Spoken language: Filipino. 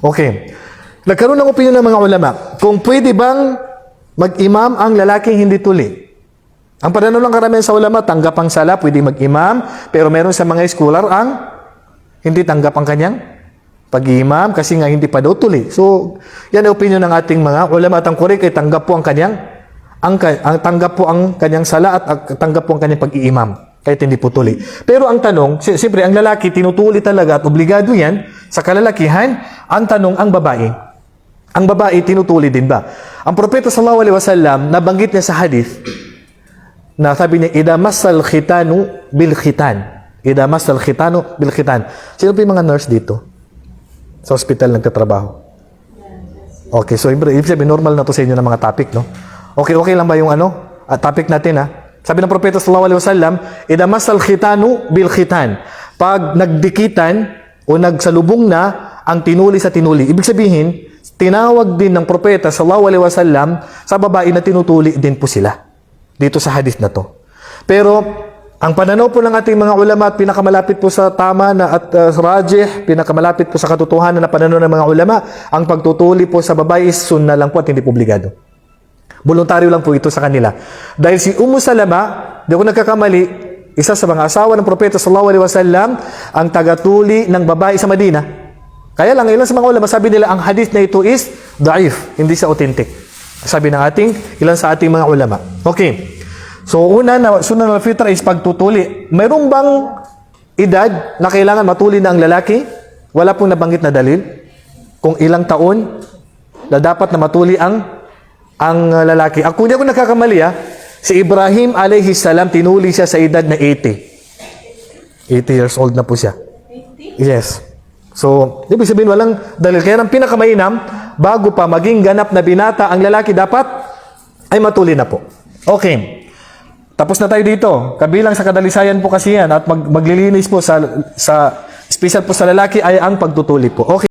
Okay. Nagkaroon ng opinion ng mga ulama kung pwede bang mag-imam ang lalaking hindi tuli. Ang pananaw ng karamihan sa ulama, tanggap ang sala, pwede mag-imam, pero meron sa mga scholar ang hindi tanggap ang kanyang pag-imam kasi nga hindi pa daw tuli. So, yan ang opinion ng ating mga ulama at ang correct ay tanggap po ang kanyang ang, ang tanggap po ang kanyang sala at ang- tanggap po ang kanyang pag-iimam kahit hindi po tuli. Pero ang tanong, si- siyempre ang lalaki tinutuli talaga at obligado yan sa kalalakihan. Ang tanong, ang babae. Ang babae tinutuli din ba? Ang propeta sallallahu alaihi wasallam nabanggit niya sa hadith na sabi niya, Ida masal khitanu bil khitan. Ida masal khitanu bil khitan. Sino pa yung mga nurse dito? Sa hospital nagtatrabaho. Okay, so ibig sabihin, normal na to sa inyo ng mga topic, no? Okay, okay lang ba yung ano? Ah, topic natin, ha? Sabi ng propeta sallallahu alaihi wasallam, Ida masal khitanu bil khitan. Pag nagdikitan o nagsalubong na ang tinuli sa tinuli, ibig sabihin, tinawag din ng propeta sallallahu alaihi wasallam sa babae na tinutuli din po sila dito sa hadith na to. Pero ang pananaw po ng ating mga ulama at pinakamalapit po sa tama na at uh, rajih, pinakamalapit po sa katotohanan na pananaw ng mga ulama, ang pagtutuli po sa babae is sunna lang po at hindi po obligado. Voluntaryo lang po ito sa kanila. Dahil si Ummu Salama, di ako nagkakamali, isa sa mga asawa ng propeta sallallahu alaihi wasallam, ang tagatuli ng babae sa Madina. Kaya lang, ilan sa mga ulama, sabi nila, ang hadith na ito is daif, hindi siya authentic. Sabi ng ating, ilan sa ating mga ulama. Okay. So, una na, sunan na fitra is pagtutuli. Mayroon bang edad na kailangan matuli na ang lalaki? Wala pong nabanggit na dalil. Kung ilang taon na dapat na matuli ang ang lalaki. Ako hindi ako nagkakamali ah. Si Ibrahim alayhi salam tinuli siya sa edad na 80. 80 years old na po siya. Yes. So, ibig sabihin walang dalil. Kaya ang pinakamainam, bago pa maging ganap na binata, ang lalaki dapat ay matuli na po. Okay. Tapos na tayo dito. Kabilang sa kadalisayan po kasi yan at mag, maglilinis po sa, sa special po sa lalaki ay ang pagtutuli po. Okay.